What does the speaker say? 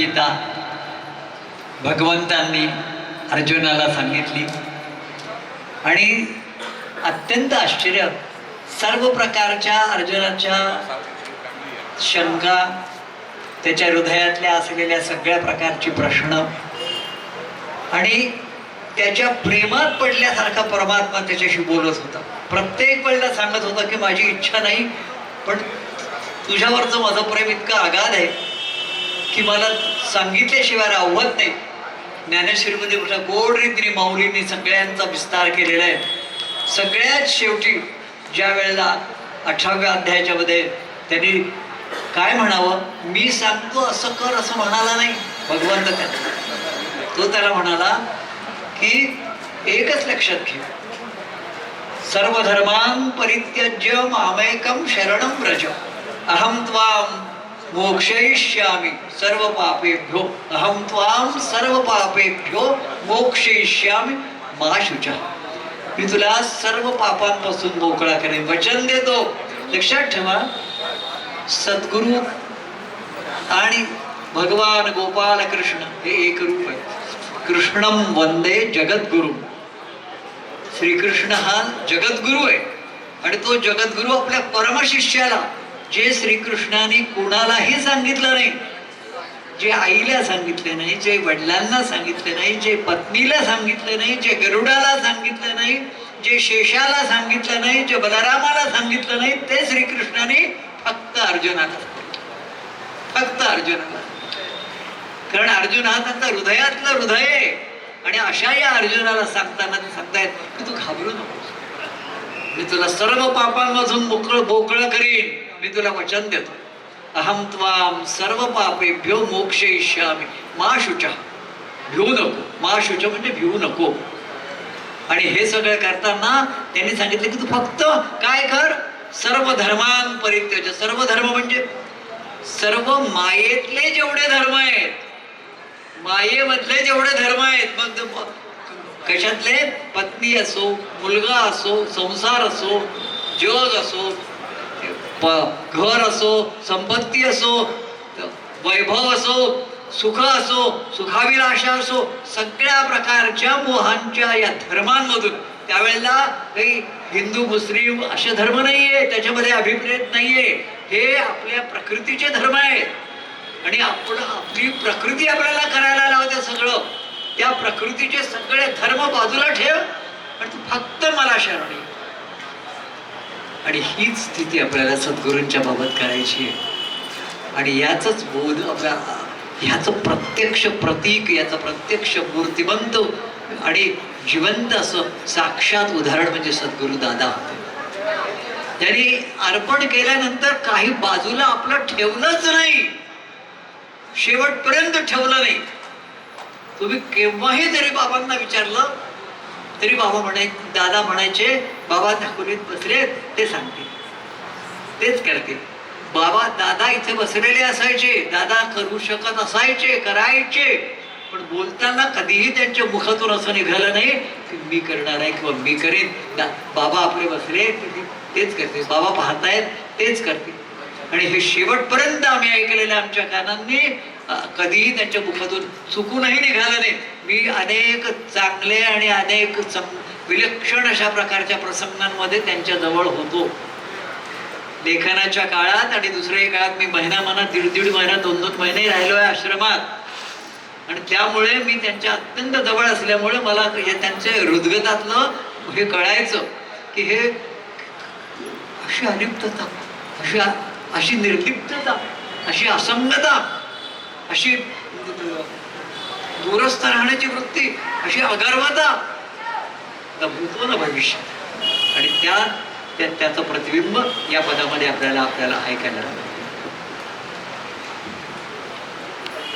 गीता भगवंतांनी अर्जुनाला सांगितली. आणि अत्यंत आश्चर्य सर्व प्रकारच्या अर्जुनाच्या शंका त्याच्या हृदयातल्या असलेल्या सगळ्या प्रकारची प्रश्न आणि त्याच्या प्रेमात पडल्यासारखा परमात्मा त्याच्याशी बोलत होता. प्रत्येक वेळेला सांगत होता की माझी इच्छा नाही पण तुझ्यावरचं माझं प्रेम इतकं आगाध आहे की मला सांगितल्याशिवाय राहवत नाही. ज्ञानेश्वरीमध्ये गोड रीतीने माऊलींनी सगळ्यांचा विस्तार केलेला आहे. सगळ्यात शेवटी ज्या वेळेला अठराव्या अध्यायाच्या मध्ये त्यांनी काय म्हणावं? मी सांगतो असं कर असं म्हणाला नाही. भगवंत त्याला. तो त्याला म्हणाला की एकच लक्षात घे. सर्व धर्मां परित्यज्य मामेकम शरणं व्रज. अहम त्वाम मोक्षयिष्यामि सर्व पापेभ्यो। अहम त्वाम सर्व पापेभ्यो मोक्षयिष्यामि। मा शुचा। मी तुला सर्व पापांपासून मोकळा करेन वचन देतो. लक्षात ठेवा. सद्गुरु आणि भगवान गोपाल कृष्ण हे एक रूप आहे कृष्णम वंदे जगद्गुरु। श्रीकृष्ण हा जगद्गुरु आहे. आणि तो जगद्गुरु आपल्या परमशिष्याला जे श्रीकृष्णाने कुणालाही सांगितलं नाही जे आईला सांगितले नाही जे वडिलांना सांगितले नाही जे पत्नीला सांगितले नाही जे गरुडाला सांगितलं नाही जे शेषाला सांगितलं नाही जे बलरामाला सांगितलं नाही ते श्रीकृष्णाने फक्त अर्जुनाला फक्त अर्जुनाला कारण अर्जुन हा त्यांचा हृदयातलं हृदय आहे. आणि अशा या अर्जुनाला सांगताना ते सांगतायत की तू घाबरू नकोस. मी तुला सर्व पापांमधून मोकळं मोकळं करीन. मी तुला वचन देतो. अहम त्वाम सर्व पापेभ्यो मोक्षयिष्यामी. मा शुच. भिवू नको. मा शुच म्हणजे भिवू नको. आणि हे सगळं करताना त्यांनी सांगितलं की तू फक्त काय कर? सर्व धर्मान परित्यज सर्व धर्म म्हणजे? सर्व मायेतले जेवढे धर्म आहेत मायेमधले जेवढे धर्म आहेत मग ते कशातले? पत्नी असो मुलगा असो संसार असो जग असो घर असो संपत्ती असो वैभव असो सुख असो सुखाविलाशा असो सगळ्या प्रकारच्या मोहांच्या या धर्मांमधून. त्यावेळेला काही हिंदू मुस्लिम असे धर्म नाहीये त्याच्यामध्ये अभिप्रेत नाहीये. हे आपल्या प्रकृतीचे धर्म आहेत. आणि आपण आपली प्रकृती आपल्याला करायला लावते सगळं. त्या प्रकृतीचे सगळे धर्म बाजूला ठेव आणि तू फक्त मला शरण ये. आणि हीच स्थिती आपल्याला सद्गुरूंच्या बाबत करायची आहे. आणि याचाच बोध आपल्या ह्याचं प्रत्यक्ष प्रतीक याचं प्रत्यक्ष मूर्तिमंत आणि जिवंत असं साक्षात उदाहरण म्हणजे सद्गुरू दादा होते. त्यांनी अर्पण केल्यानंतर काही बाजूला आपलं ठेवलंच नाही. शेवटपर्यंत ठेवलं नाही. तुम्ही केव्हाही जरी बाबांना विचारलं तरी बाबा म्हणाय दादा म्हणायचे बाबा दाखवलीत बसले ते सांगतील. तेच करतील. बाबा दादा इथे बसलेले असायचे. दादा करू शकत असायचे करायचे. पण बोलताना कधीही त्यांच्या मुखातून असं निघालं नाही की मी करणार आहे किंवा मी करेन. दा- बाबा आपले बसले तेच करते बाबा पाहतायत तेच करतील. आणि हे शेवटपर्यंत आम्ही ऐकलेल्या आमच्या कानांनी कधीही त्यांच्या मुखातून चुकूनही निघालं नाही. मी अनेक चांगले आणि अनेक सं- विलक्षण अशा प्रकारच्या प्रसंगांमध्ये त्यांच्या जवळ होतो. लेखनाच्या काळात आणि दुसऱ्याही काळात मी महिना महिना दीड दीड महिना दोन दोन महिने राहिलो आहे आश्रमात. आणि त्यामुळे मी त्यांच्या अत्यंत जवळ असल्यामुळे मला हे त्यांच्या हृदगतातलं हे कळायचं की हे अशी अलिप्तता अशी अशी निर्लिप्तता अशी असंगता अशी दूरस्थ राहण्याची वृत्ती अशी अगर्वता. भूतो भविष्य आणि त्या त्या- त्याचं प्रतिबिंब या पदामध्ये आपल्याला आपल्याला ऐकायला लागलं